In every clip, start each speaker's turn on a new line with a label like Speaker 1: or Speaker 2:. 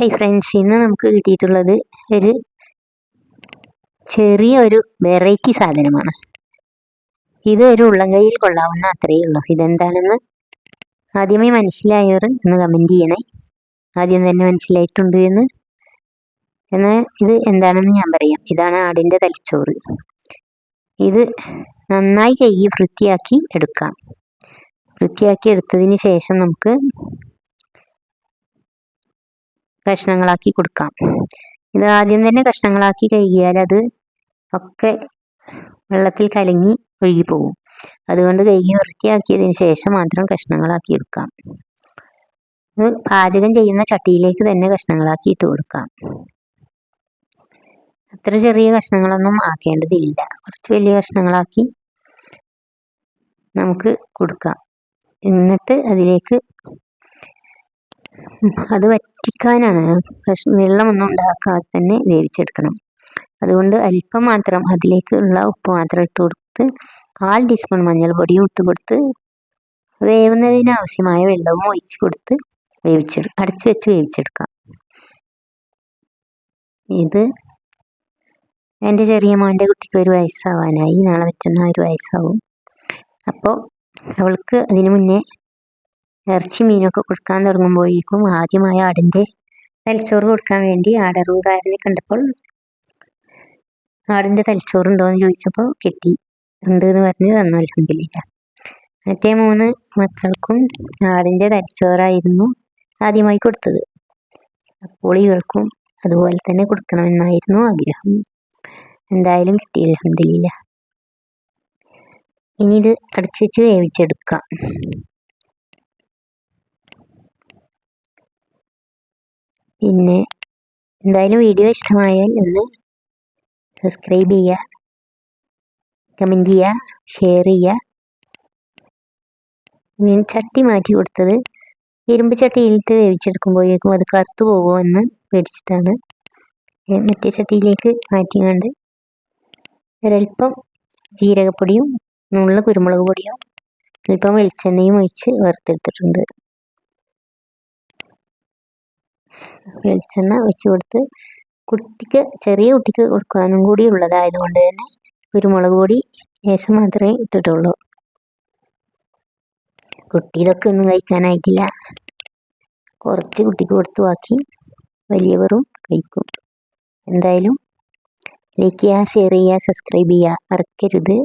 Speaker 1: Hi friends ഇന്ന് നമുക്ക് കിട്ടിയിട്ടുള്ളത് ഒരു ചെറിയൊരു വെറൈറ്റി സാധനമാണ്. ഇത് ഒരു ഉള്ളംകൈയിൽ കൊള്ളാവുന്ന അത്രയേ ഉള്ളൂ. ഇതെന്താണെന്ന് ആദ്യമേ മനസ്സിലായവർ ഒന്ന് കമന്റ് ചെയ്യണേ. ആദ്യം തന്നെ മനസ്സിലായിട്ടുണ്ട് എന്ന്. എന്നാൽ ഇത് എന്താണെന്ന് ഞാൻ പറയാം. ഇതാണ് ആടിന്റെ തലച്ചോറ്. ഇത് നന്നായി കഴുകി വൃത്തിയാക്കി എടുക്കാം. വൃത്തിയാക്കി എടുത്തതിന് ശേഷം നമുക്ക് കഷ്ണങ്ങളാക്കി കൊടുക്കാം. ഇത് ആദ്യം തന്നെ കഷ്ണങ്ങളാക്കി കഴുകിയാൽ അത് ഒക്കെ വെള്ളത്തിൽ കലങ്ങി ഒഴുകി പോകും. അതുകൊണ്ട് കഴുകി വൃത്തിയാക്കിയതിന് ശേഷം മാത്രം കഷ്ണങ്ങളാക്കി എടുക്കാം. ഇത് പാചകം ചെയ്യുന്ന ചട്ടിയിലേക്ക് തന്നെ കഷ്ണങ്ങളാക്കി ഇട്ട് കൊടുക്കാം. അത്ര ചെറിയ കഷ്ണങ്ങളൊന്നും ആക്കേണ്ടതില്ല. കുറച്ച് വലിയ കഷ്ണങ്ങളാക്കി നമുക്ക് കൊടുക്കാം. എന്നിട്ട് അതിലേക്ക് അത് വറ്റിക്കാനാണ്. വെള്ളമൊന്നും ഉണ്ടാക്കാതെ തന്നെ വേവിച്ചെടുക്കണം. അതുകൊണ്ട് അല്പം മാത്രം അതിലേക്ക് ഉള്ള ഉപ്പ് മാത്രം ഇട്ട് കൊടുത്ത് കാൽ ടീസ്പൂൺ മഞ്ഞൾപ്പൊടിയും ഇട്ട് കൊടുത്ത് വേവുന്നതിന് ആവശ്യമായ വെള്ളവും ഒഴിച്ച് കൊടുത്ത് വേവിച്ചെടു അടച്ചു വെച്ച് വേവിച്ചെടുക്കാം. ഇത് എന്റെ ചെറിയ മോന്റെ കുട്ടിക്ക് ഒരു വയസ്സാവാനായി. നാളെ മറ്റന്നാൾ ഒരു വയസ്സാവും. അപ്പോൾ അവൾക്ക് അതിനു മുന്നേ ഇറച്ചി മീനൊക്കെ കൊടുക്കാൻ തുടങ്ങുമ്പോഴേക്കും ആദ്യമായ ആടിന്റെ തലച്ചോറ് കൊടുക്കാൻ വേണ്ടി ആടറുകാരനെ കണ്ടപ്പോൾ ആടിന്റെ തലച്ചോറുണ്ടോ എന്ന് ചോദിച്ചപ്പോൾ കിട്ടി. ഉണ്ട് എന്ന് പറഞ്ഞ് തന്നു അലഹമില്ല മറ്റേ മൂന്ന് മക്കൾക്കും ആടിന്റെ തലച്ചോറായിരുന്നു ആദ്യമായി കൊടുത്തത്. അപ്പോൾ ഇവർക്കും അതുപോലെ തന്നെ കൊടുക്കണമെന്നായിരുന്നു ആഗ്രഹം. എന്തായാലും കിട്ടി അലഹമില്ല ഇനി ഇത് അടച്ചു വെച്ച് വേവിച്ചെടുക്കാം. പിന്നെ എന്തായാലും വീഡിയോ ഇഷ്ടമായാൽ ഒന്ന് സബ്സ്ക്രൈബ് ചെയ്യുക കമന്റ് ചെയ്യുക ഷെയർ ചെയ്യുക. ഞാൻ ചട്ടി മാറ്റി കൊടുത്തത് ഇരുമ്പ് ചട്ടിയിലിട്ട് വേവിച്ചെടുക്കുമ്പോഴേക്കും അത് കറുത്തു പോകുമോ എന്ന് പേടിച്ചിട്ടാണ്. മറ്റേ ചട്ടിയിലേക്ക് മാറ്റിങ്ങാണ്ട് ഒരൽപ്പം ജീരകപ്പൊടിയും നുള്ള കുരുമുളക് പൊടിയും അല്പം വെളിച്ചെണ്ണയും ഒഴിച്ച് വറുത്തെടുത്തിട്ടുണ്ട്. വെളിച്ചെണ്ണ ഒഴിച്ച് കൊടുത്ത് കുട്ടിക്ക് ചെറിയ കുട്ടിക്ക് കൊടുക്കാനും കൂടി ഉള്ളതായതുകൊണ്ട് തന്നെ കുരുമുളക് പൊടി ലേശം മാത്രമേ ഇട്ടിട്ടുള്ളൂ. കുട്ടി ഇതൊക്കെ ഒന്നും കഴിക്കാനായിട്ടില്ല. കുറച്ച് കുട്ടിക്ക് കൊടുത്തു ബാക്കി വലിയവരും കഴിക്കും. എന്തായാലും ലൈക്ക് ചെയ്യുക ഷെയർ ചെയ്യുക സബ്സ്ക്രൈബ് ചെയ്യുക മറക്കരുത്.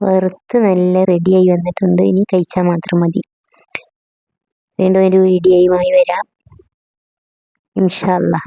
Speaker 1: വറുത്ത് നല്ല റെഡിയായി വന്നിട്ടുണ്ട്. ഇനി കഴിച്ചാൽ മാത്രം മതി. വീണ്ടും ഒരു വീഡിയോയുമായി വരാം. ഇൻഷാ അല്ലാ